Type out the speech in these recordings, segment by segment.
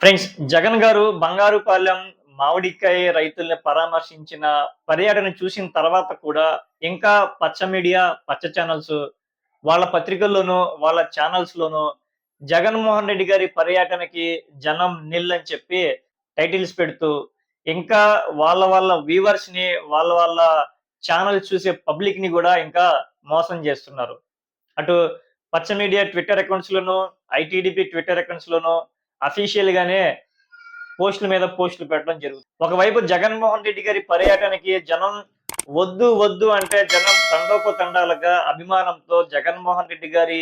Friends Jagan గారు బంగారుపాలెం మామిడికాయ రైతుల్ని పరామర్శించిన పర్యటన చూసిన తర్వాత కూడా ఇంకా పచ్చ మీడియా పచ్చ ఛానల్స్ వాళ్ళ పత్రికల్లోనూ వాళ్ళ ఛానల్స్ లోనూ జగన్మోహన్ రెడ్డి గారి పర్యటనకి జనం నిల్ అని చెప్పి టైటిల్స్ పెడుతూ ఇంకా వాళ్ళ వాళ్ళ వ్యూవర్స్ని వాళ్ళ వాళ్ళ ఛానల్ చూసే పబ్లిక్ని కూడా ఇంకా మోసం చేస్తున్నారు. అటు పచ్చ మీడియా ట్విట్టర్ అకౌంట్స్ లోను ఐటీడీపీ ట్విట్టర్ అకౌంట్స్ లోను అఫీషియల్ గానే పోస్టుల మీద పోస్టులు పెట్టడం జరుగుతుంది. ఒకవైపు జగన్మోహన్ రెడ్డి గారి పర్యటనకి జనం వద్దు వద్దు అంటే జనం తండోపు తండాలుగా అభిమానంతో జగన్మోహన్ రెడ్డి గారి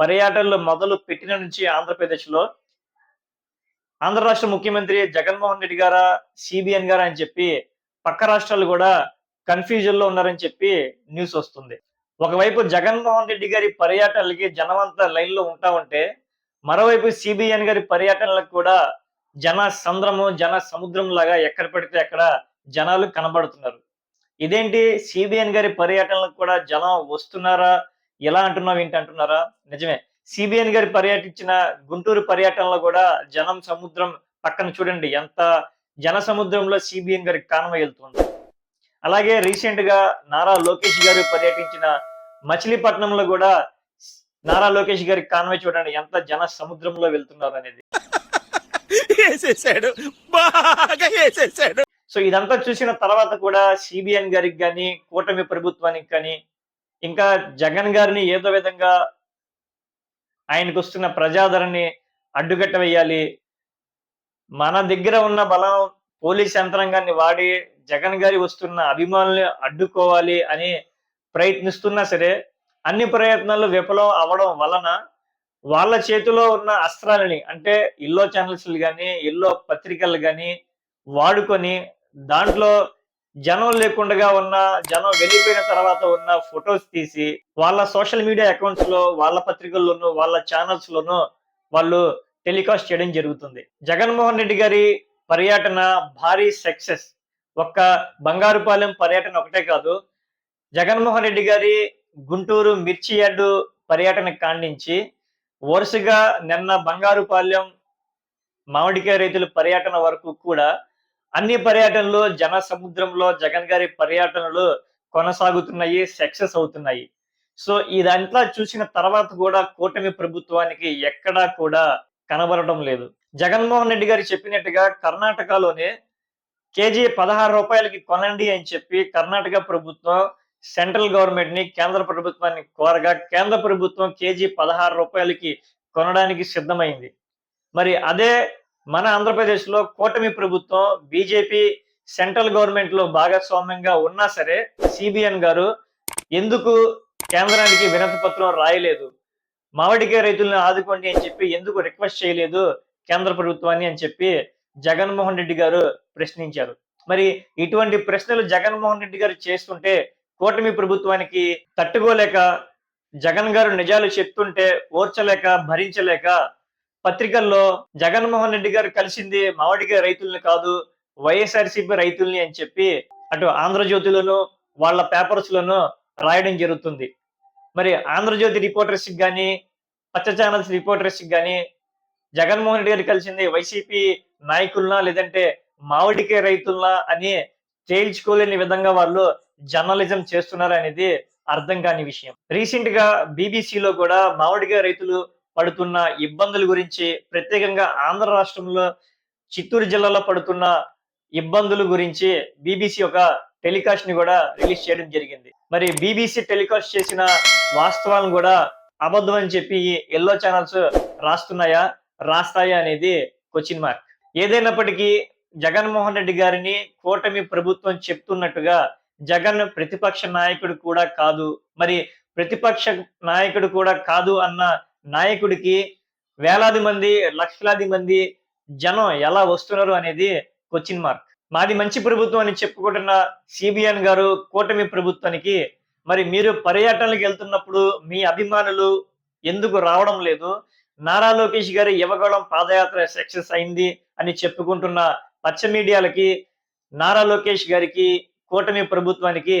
పర్యటనలు మొదలు పెట్టిన నుంచి ఆంధ్రప్రదేశ్లో ఆంధ్ర రాష్ట్ర ముఖ్యమంత్రి జగన్మోహన్ రెడ్డి గారా సిబిఎన్ గారా అని చెప్పి పక్క రాష్ట్రాలు కూడా కన్ఫ్యూజన్లో ఉన్నారని చెప్పి న్యూస్ వస్తుంది. ఒకవైపు జగన్మోహన్ రెడ్డి గారి పర్యటనలకి జనమంతా లైన్లో ఉంటా ఉంటే మరోవైపు సిబిఎన్ గారి పర్యటనలకు కూడా జన సంద్రము జన సముద్రం లాగా ఎక్కడ పడితే అక్కడ జనాలు కనబడుతున్నారు. ఇదేంటి? సిబిఎన్ గారి పర్యటనలకు కూడా జనం వస్తున్నారా? ఎలా అంటున్నావు ఏంటి అంటున్నారా? నిజమే. సిబిఎన్ గారి పర్యటించిన గుంటూరు పర్యటనలో కూడా జనం సముద్రం పక్కన చూడండి ఎంత జన సముద్రంలో సిబిఎన్ గారి కాన్వాయ్ వెళ్తుంది. అలాగే రీసెంట్గా నారా లోకేష్ గారు పర్యటించిన మచిలీపట్నంలో కూడా నారా లోకేష్ గారి కాన్వాయ్ చూడండి ఎంత జన సముద్రంలో వెళ్తున్నారు అనేది. వేసేసాడు బాగా వేసేసాడు. సో ఇదంతా చూసిన తర్వాత కూడా సిబిఎన్ గారికి కానీ కూటమి ప్రభుత్వానికి కానీ ఇంకా జగన్ గారిని ఏదో విధంగా ఆయనకు వస్తున్న ప్రజాదరణని అడ్డుకట్ట వేయాలి. మన దగ్గర ఉన్న బలం పోలీస్ యంత్రాంగాన్ని వాడి జగన్ గారి వస్తున్న అభిమానుల్ని అడ్డుకోవాలి అని ప్రయత్నిస్తున్నా సరే అన్ని ప్రయత్నాలు విఫలం అవ్వడం వలన వాళ్ళ చేతిలో ఉన్న అస్త్రాలని అంటే ఇల్లో ఛానల్స్లు కానీ ఇల్లో పత్రికలు కానీ వాడుకొని దాంట్లో జనం లేకుండా ఉన్న జనం వెళ్ళిపోయిన తర్వాత ఉన్న ఫొటోస్ తీసి వాళ్ళ సోషల్ మీడియా అకౌంట్స్లో వాళ్ళ పత్రికల్లోనూ వాళ్ళ ఛానల్స్ లోనూ వాళ్ళు టెలికాస్ట్ చేయడం జరుగుతుంది. జగన్మోహన్ రెడ్డి గారి పర్యటన భారీ సక్సెస్. ఒక్క బంగారుపాలెం పర్యటన ఒకటే కాదు జగన్మోహన్ రెడ్డి గారి గుంటూరు మిర్చి యార్డు పర్యటన కాండించి వరుసగా నిన్న బంగారుపాలెం మామిడికాయ రైతుల పర్యటన వరకు కూడా అన్ని పర్యటనలు జన సముద్రంలో జగన్ గారి పర్యటనలు కొనసాగుతున్నాయి సక్సెస్ అవుతున్నాయి. సో ఇదంతా చూసిన తర్వాత కూడా కూటమి ప్రభుత్వానికి ఎక్కడా కూడా కనబడటం లేదు. జగన్మోహన్ రెడ్డి గారు చెప్పినట్టుగా కర్ణాటకలోనే కేజీ పదహారు రూపాయలకి కొనండి అని చెప్పి కర్ణాటక ప్రభుత్వం సెంట్రల్ గవర్నమెంట్ని కేంద్ర ప్రభుత్వాన్ని కోరగా కేంద్ర ప్రభుత్వం కేజీ పదహారు రూపాయలకి కొనడానికి సిద్ధమైంది. మరి అదే మన ఆంధ్రప్రదేశ్లో కూటమి ప్రభుత్వం బీజేపీ సెంట్రల్ గవర్నమెంట్లో భాగస్వామ్యంగా ఉన్నా సరే సిబిఎన్ గారు ఎందుకు కేంద్రానికి వినతి పత్రం రాయలేదు? మామిడికాయ రైతులను ఆదుకోండి అని చెప్పి ఎందుకు రిక్వెస్ట్ చేయలేదు కేంద్ర ప్రభుత్వాన్ని అని చెప్పి జగన్మోహన్ రెడ్డి గారు ప్రశ్నించారు. మరి ఇటువంటి ప్రశ్నలు జగన్మోహన్ రెడ్డి గారు చేస్తుంటే కూటమి ప్రభుత్వానికి తట్టుకోలేక జగన్ గారు నిజాలు చెప్తుంటే ఓర్చలేక భరించలేక పత్రికల్లో జగన్మోహన్ రెడ్డి గారు కలిసింది మామిడికాయ రైతుల్ని కాదు వైఎస్ఆర్సీపీ రైతుల్ని అని చెప్పి అటు ఆంధ్రజ్యోతిలోను వాళ్ళ పేపర్స్ లోను రాయడం జరుగుతుంది. మరి ఆంధ్రజ్యోతి రిపోర్టర్స్ కానీ పచ్చ ఛానల్స్ రిపోర్టర్స్ కానీ జగన్మోహన్ రెడ్డి గారు కలిసింది వైసీపీ నాయకులనా లేదంటే మామిడికాయ రైతులనా అని తేల్చుకోలేని విధంగా వాళ్ళు జర్నలిజం చేస్తున్నారనేది అర్థం కాని విషయం. రీసెంట్గా బీబీసీలో కూడా మామిడికాయ రైతులు పడుతున్న ఇబ్బందుల గురించి ప్రత్యేకంగా ఆంధ్ర రాష్ట్రంలో చిత్తూరు జిల్లాలో పడుతున్న ఇబ్బందుల గురించి బీబీసీ ఒక టెలికాస్ట్ని కూడా రిలీజ్ చేయడం జరిగింది. మరి బీబీసీ టెలికాస్ట్ చేసిన వాస్తవాలను కూడా అబద్ధం అని చెప్పి ఎల్లో ఛానల్స్ రాస్తున్నాయా రాస్తాయా అనేది క్వశ్చన్ మార్క్ ఏదైనప్పటికీ జగన్మోహన్ రెడ్డి గారిని కూటమి ప్రభుత్వం చెప్తున్నట్టుగా జగన్ ప్రతిపక్ష నాయకుడు కూడా కాదు. మరి ప్రతిపక్ష నాయకుడు కూడా కాదు అన్న నాయకుడికి వేలాది మంది లక్షలాది మంది జనం ఎలా వస్తున్నారు అనేది క్వశ్చన్ మార్క్ మాది మంచి ప్రభుత్వం అని చెప్పుకుంటున్న సిబిఎన్ గారు కూటమి ప్రభుత్వానికి మరి మీరు పర్యటనలకు వెళ్తున్నప్పుడు మీ అభిమానులు ఎందుకు రావడం లేదు? నారా లోకేష్ గారి యువగోళం పాదయాత్ర సక్సెస్ అయింది అని చెప్పుకుంటున్న పచ్చ మీడియాలకి నారా లోకేష్ గారికి కూటమి ప్రభుత్వానికి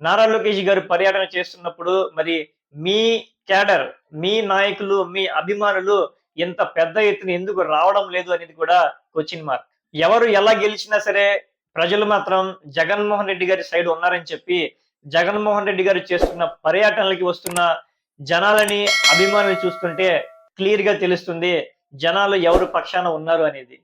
నారా లోకేష్ గారు పర్యటన చేస్తున్నప్పుడు మరి మీ క్యాడర్ మీ నాయకులు మీ అభిమానులు ఇంత పెద్ద ఎత్తున ఎందుకు రావడం లేదు అనేది కూడా క్వశ్చన్ మార్క్ ఎవరు ఎలా గెలిచినా సరే ప్రజలు మాత్రం జగన్మోహన్ రెడ్డి గారి సైడ్ ఉన్నారని చెప్పి జగన్మోహన్ రెడ్డి గారు చేస్తున్న పర్యటనలకి వస్తున్న జనాలని అభిమానులు చూస్తుంటే క్లియర్గా తెలుస్తుంది జనాలు ఎవరు పక్షాన ఉన్నారు అనేది.